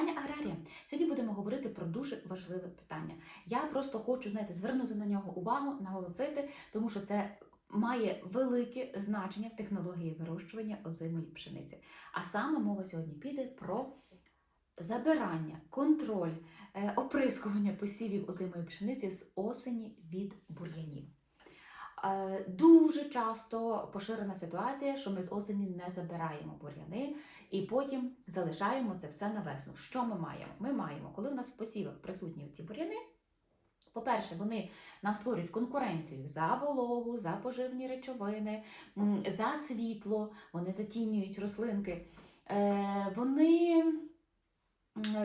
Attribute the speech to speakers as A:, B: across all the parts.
A: Вітання аграрія. Сьогодні будемо говорити про дуже важливе питання. Я просто хочу знаєте, звернути на нього увагу, наголосити, тому що це має велике значення в технології вирощування озимої пшениці. А саме мова сьогодні піде про забирання, контроль, е, оприскування посівів озимої пшениці з осені від бур'янів. Е, Дуже часто поширена ситуація, що ми з осені не забираємо бур'яни і потім залишаємо це все на весну. Що ми маємо? Ми маємо, коли у нас в посівах присутні ці бур'яни. По-перше, вони нам створюють конкуренцію за вологу, за поживні речовини, за світло, вони затінюють рослинки. Е, Вони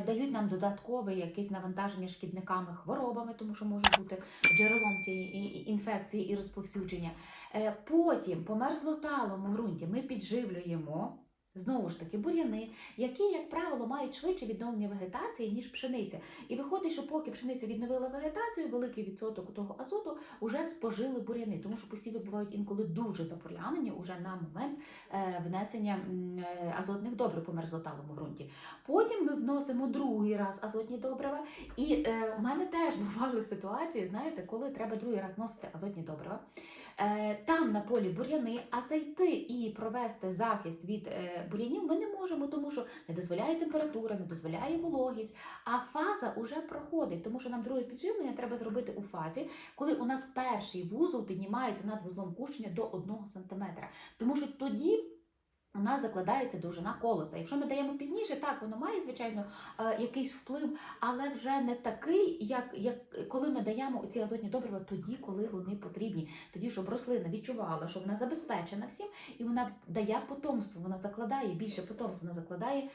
A: дають нам додаткове якесь навантаження шкідниками, хворобами, тому що може бути джерелом цієї інфекції і розповсюдження. Е, Потім по мерзлоталому ґрунті ми підживлюємо. Знову ж таки, бур'яни, які, як правило, мають швидше відновлення вегетації, ніж пшениця. І виходить, що поки пшениця відновила вегетацію, великий відсоток того азоту вже спожили бур'яни, тому що посіви бувають інколи дуже запурянені уже на момент е, внесення е, азотних добрив по мерзлоталому ґрунті. Потім ми вносимо другий раз азотні добрива. І е, в мене теж бували ситуації, знаєте, коли треба другий раз вносити азотні добрива. Е, там на полі бур'яни, а зайти і провести захист від е, бур'янів ми не можемо, тому що не дозволяє температура, не дозволяє вологість. А фаза вже проходить, тому що нам друге підживлення треба зробити у фазі, коли у нас перший вузол піднімається над вузлом кущення до 1 см. Тому що тоді. Нас закладається довжина колоса. Якщо ми даємо пізніше, так воно має звичайно е, якийсь вплив, але вже не такий, як, як коли ми даємо ці азотні добрива тоді, коли вони потрібні. Тоді, щоб рослина відчувала, що вона забезпечена всім, і вона дає потомство, вона закладає більше потомства, вона закладає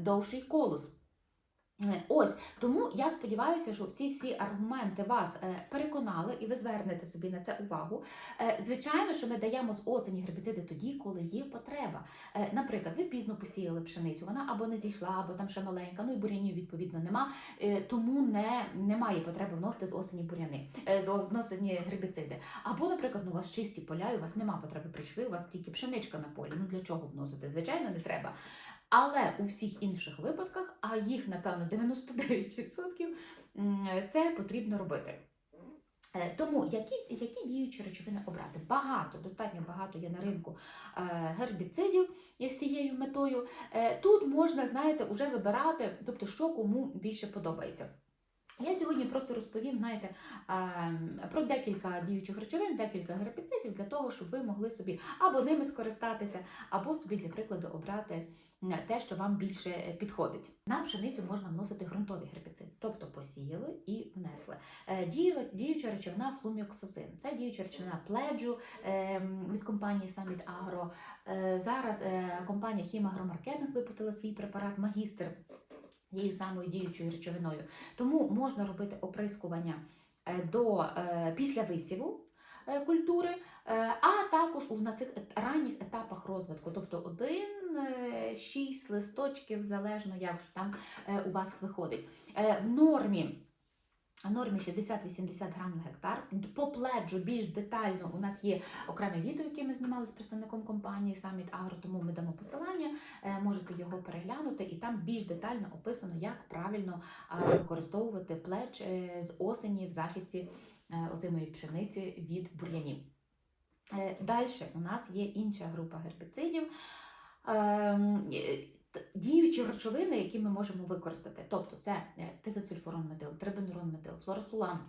A: довший колос. Е, Ось тому я сподіваюся, що ці всі аргументи вас е, переконали, і ви звернете собі на це увагу. Е, Звичайно, що ми даємо з осені гербіциди тоді, коли є потреба. Наприклад, ви пізно посіяли пшеницю, вона або не зійшла, або там ще маленька, ну і бурянів відповідно нема. Тому не, немає потреби вносити з осені буряни, з о- вносені гербіциди. Або, наприклад, ну, у вас чисті поля, і у вас нема потреби прийшли, у вас тільки пшеничка на полі. Ну для чого вносити? Звичайно, не треба. Але у всіх інших випадках, а їх, напевно, 99%, це потрібно робити. Е, Тому які, які діючі речовини обрати? Багато, достатньо багато є на ринку е, гербіцидів з цією метою. Е, Тут можна, знаєте, вже вибирати, тобто, що кому більше подобається. Я сьогодні просто розповім, знаєте, про декілька діючих речовин, декілька гербіцидів для того, щоб ви могли собі або ними скористатися, або собі, для прикладу, обрати те, що вам більше е, підходить. На пшеницю можна вносити ґрунтові гербіциди, тобто посіяли і внесли. Е, Діюча речовина флуміоксазин. Це діюча речовина пледжу е, від компанії Summit Agro. Зараз компанія Хімагромаркетинг випустила свій препарат Магістр тією самою діючою речовиною. Тому можна робити оприскування е, до, е, після висіву е, культури, а також на цих ранніх етапах розвитку, тобто один, шість листочків, залежно як ж там у вас виходить. В нормі. Нормі 60-80 грам на гектар. По пледжу більш детально у нас є окреме відео, яке ми знімали з представником компанії Summit Agro, тому ми дамо посилання, е, можете його переглянути, і там більш детально описано, як правильно використовувати пледж е, з осені в захисті е, озимої пшениці від бур'янів. Далі у нас є інша група гербіцидів. Е, Діючі речовини, які ми можемо використати, тобто це е, трибенурон метил, флоросулам.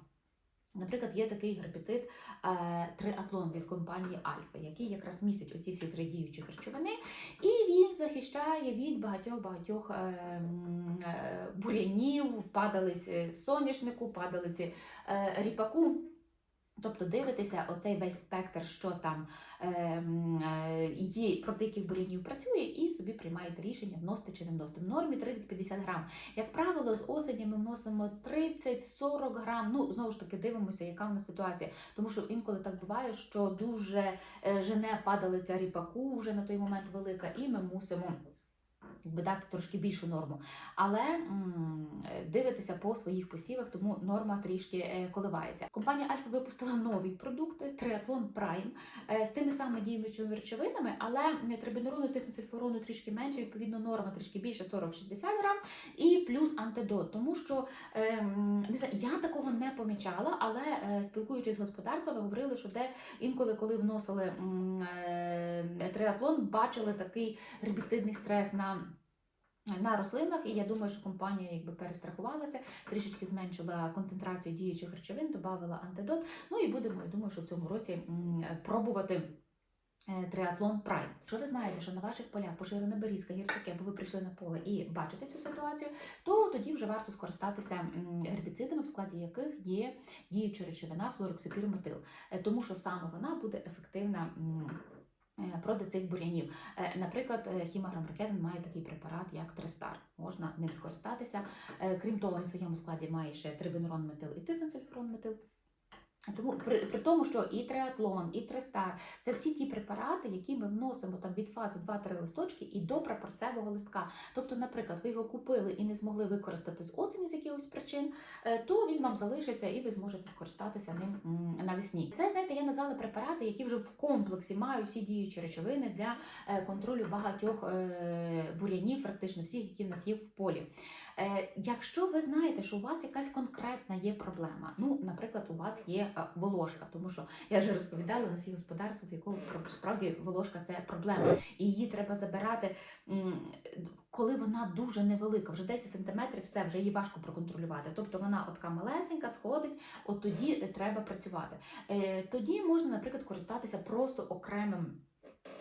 A: Наприклад, є такий гербіцид е, триатлон від компанії Альфа, який якраз містить оці всі три діючі речовини, і він захищає від багатьох багатьох бур'янів, падалиць е, соняшнику, падалиці е, ріпаку. Тобто дивитися оцей весь спектр, що там е, е, є, проти яких бур'янів працює, і собі приймаєте рішення вносити чи не вносити. В нормі 30-50 грам. Як правило, з осені ми вносимо 30-40 грам. Ну, знову ж таки, дивимося, яка в нас ситуація. Тому що інколи так буває, що дуже е, жене падалиця ріпаку вже на той момент велика, і ми мусимо якби дати трошки більшу норму. Але дивитися по своїх посівах, тому норма трішки е, коливається. Компанія Альфа випустила новий продукт Триатлон Прайм е, з тими самими діючими речовинами, але трибенерону тифенсульфурону трішки менше, відповідно, норма трішки більше 40-60 грам, і плюс антидот. Тому що е, не знаю, я такого не помічала, але е, спілкуючись з господарствами, говорили, що де інколи, коли вносили е, триатлон, бачили такий гербіцидний стрес на. На рослинах, і я думаю, що компанія якби перестрахувалася, трішечки зменшила концентрацію діючих речовин, додала антидот. Ну і будемо, я думаю, що в цьому році пробувати е, триатлон Прайм. Якщо ви знаєте, що на ваших полях поширена берізка, гірчики, або ви прийшли на поле і бачите цю ситуацію, то тоді вже варто скористатися гербіцидами, в складі яких є діюча речовина флороксипірметил, Е, тому що саме вона буде ефективна. Е, Проти цих бур'янів. Е, Наприклад, е, Хімаграм Ракетин має такий препарат, як Тристар. Можна ним скористатися. Крім того, він в своєму складі має ще трибенурон метил і тифенсульфурон метил. Тому при, при тому, що і триатлон, і тристар це всі ті препарати, які ми вносимо там від фази 2-3 листочки і до прапорцевого листка. Тобто, наприклад, ви його купили і не змогли використати з осені з якихось причин, е, то він вам залишиться і ви зможете скористатися ним навесні. Це знаєте, я назвала препарати, які вже в комплексі мають всі діючі речовини для е, контролю багатьох е, бур'янів, практично всіх, які в нас є в полі. Якщо ви знаєте, що у вас якась конкретна є проблема, ну, наприклад, у вас є волошка, тому що я вже розповідала на свій господарство, в якому справді волошка це проблема, і її треба забирати, коли вона дуже невелика, вже 10 сантиметрів, все вже її важко проконтролювати. Тобто вона отка малесенька, сходить, от тоді треба працювати. Е, Тоді можна, наприклад, користатися просто окремим.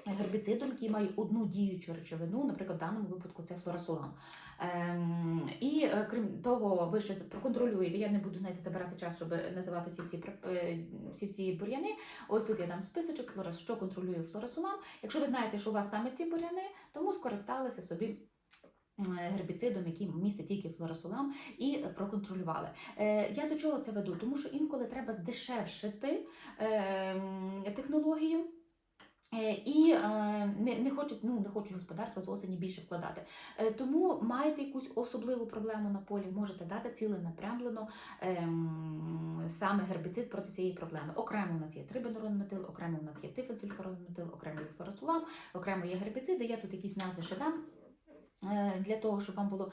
A: Гербіцидом, який має одну діючу речовину, наприклад, в даному випадку це флорасулам. Ем, і е, крім того, ви ще проконтролюєте. Я не буду знаєте, забирати час, щоб називати ці всі преп- е, всі бур'яни. Ось тут я дам списочок, що контролює флорасулам. Якщо ви знаєте, що у вас саме ці бур'яни, тому скористалися собі. Гербіцидом, який містить тільки флорасулам, і проконтролювали. Е, я до чого це веду? Тому що інколи треба здешевшити е, технологію. Е, І е, не, не хочуть, ну не хочуть господарства з осені більше вкладати. Е, тому маєте якусь особливу проблему на полі, можете дати ціленапрямлено ем, саме гербіцид проти цієї проблеми. Окремо у нас є трибенуронметил, окремо у нас є тифенсульфуронметил, окремо є флорасулам, окремо є гербіциди. Я тут якісь назви ще дам для того, щоб вам було.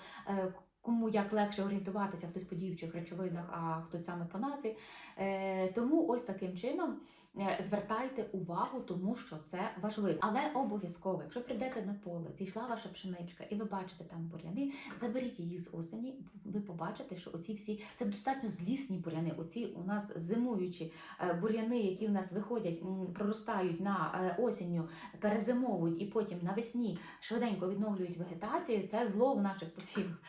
A: Кому як легше орієнтуватися, хтось по діючих речовинах, а хтось саме по назві. Е, тому ось таким чином е, звертайте увагу, тому що це важливо. Але обов'язково, якщо прийдете на поле, зійшла ваша пшеничка, і ви бачите там бур'яни, заберіть її з осені. Ви побачите, що оці всі це достатньо злісні бур'яни. Оці у нас зимуючі е, бур'яни, які в нас виходять, проростають на осінню, перезимовують і потім навесні швиденько відновлюють вегетацію. Це зло в наших посівах.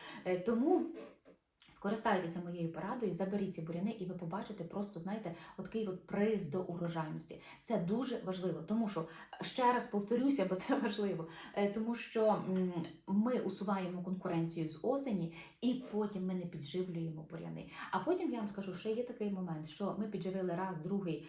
A: Тому. Скористайтеся моєю порадою, заберіть ці буряни, і ви побачите просто, знаєте, от от приз до урожайності. Це дуже важливо, тому що ще раз повторюся, бо це важливо, е, тому що ми усуваємо конкуренцію з осені, і потім ми не підживлюємо буряни. А потім я вам скажу, що є такий момент, що ми підживили раз, другий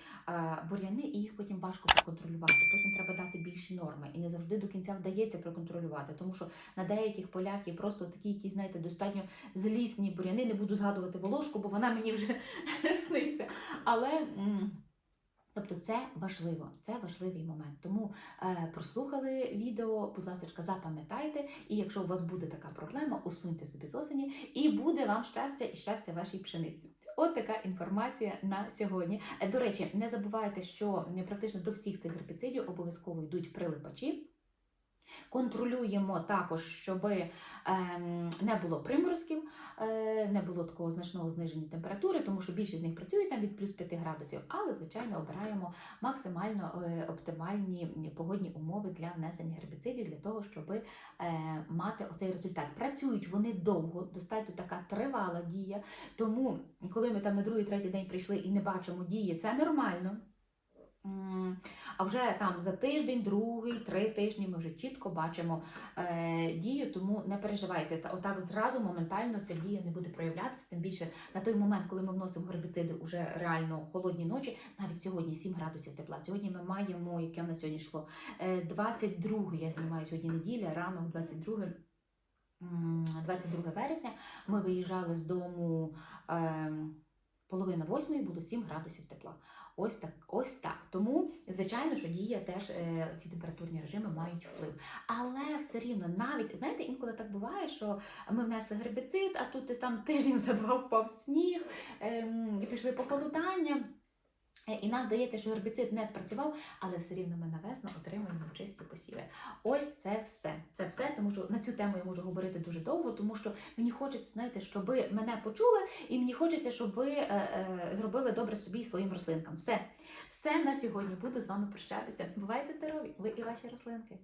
A: буряни, і їх потім важко проконтролювати. Потім треба дати більші норми, і не завжди до кінця вдається проконтролювати, тому що на деяких полях є просто такі, які знаєте, достатньо злісні буряни. Не буду згадувати волошку, бо вона мені вже сниться. Але тобто це важливо, це важливий момент. Тому е, прослухали відео, будь ласка, запам'ятайте, і якщо у вас буде така проблема, усуньте собі з осені, і буде вам щастя і щастя вашій пшениці. От така інформація на сьогодні. Е, До речі, не забувайте, що е, практично до всіх цих гербіцидів обов'язково йдуть прилипачі. Контролюємо також, щоб ем, не було приморозків, е, не було такого значного зниження температури, тому що більшість з них працює там від плюс 5 градусів, але, звичайно, обираємо максимально е, оптимальні погодні умови для внесення гербіцидів для того, щоб е, мати оцей результат. Працюють вони довго, достатньо така тривала дія. Тому, коли ми там на другий, третій день прийшли і не бачимо дії, це нормально. А вже там за тиждень, другий, три тижні ми вже чітко бачимо е, дію, тому не переживайте. Та отак зразу моментально ця дія не буде проявлятися. Тим більше на той момент, коли ми вносимо гербіциди уже реально холодні ночі, навіть сьогодні 7 градусів тепла. Сьогодні ми маємо, яке в нас сьогодні йшло, е, 22, я знімаю сьогодні неділя, ранок 22 22 вересня. Ми виїжджали з дому ем, половина восьмої, було 7 градусів тепла. Ось так, ось так. Тому, звичайно, що діє теж е, ці температурні режими мають вплив. Але все рівно, навіть знаєте, інколи так буває, що ми внесли гербіцид, а тут там тиждень за два впав сніг, ем, і пішли похолодання. Е, І нам здається, що гербіцид не спрацював, але все рівно ми навесно отримуємо чисті посіви. Ось це все. Це все, тому що на цю тему я можу говорити дуже довго, тому що мені хочеться, знаєте, щоб ви мене почули, і мені хочеться, щоб ви е, е, зробили добре собі і своїм рослинкам. Все, все на сьогодні. Буду з вами прощатися. Бувайте здорові, ви і ваші рослинки.